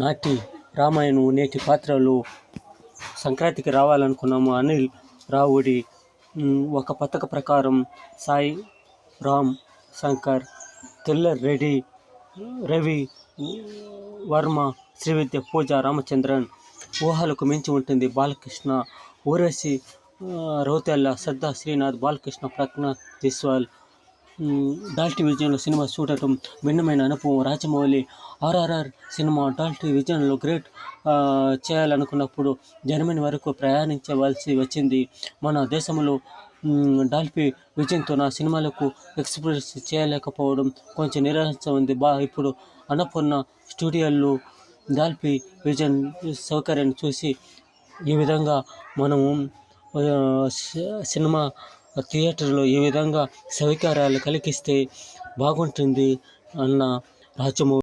నాటి రామాయణం నేటి పాత్రలు సంక్రాంతికి రావాలనుకున్నాము. అనిల్ రావుడి ఒక పథక ప్రకారం సాయి రామ్ శంకర్ తెల్లర్ రెడ్డి రవి వర్మ శ్రీవిద్య పూజ రామచంద్రన్ ఊహలకు మించి ఉంటుంది. బాలకృష్ణ ఊరసి రౌతెల్ల సద్దా శ్రీనాథ్ బాలకృష్ణ ప్రజ్ఞ జైస్వాల్ డాల్టీ విజయంలో సినిమా చూడటం భిన్నమైన అనుభవం. రాజమౌళి ఆర్ఆర్ఆర్ సినిమా డాల్టీ విజయంలో గ్రేట్ చేయాలనుకున్నప్పుడు జర్మనీ వరకు ప్రయాణించవలసి వచ్చింది. మన దేశంలో డాల్ఫీ విజయంతో నా సినిమాలకు ఎక్స్ప్రెస్ చేయలేకపోవడం కొంచెం నిరాశ ఉంది. బా ఇప్పుడు అన్నపూర్ణ స్టూడియోల్లో డాల్ఫీ విజన్ సౌకర్యాన్ని చూసి ఈ విధంగా మనము సినిమా థియేటర్లో ఈ విధంగా సౌకర్యాలు కలిగిస్తే బాగుంటుంది అన్న రాజమౌళి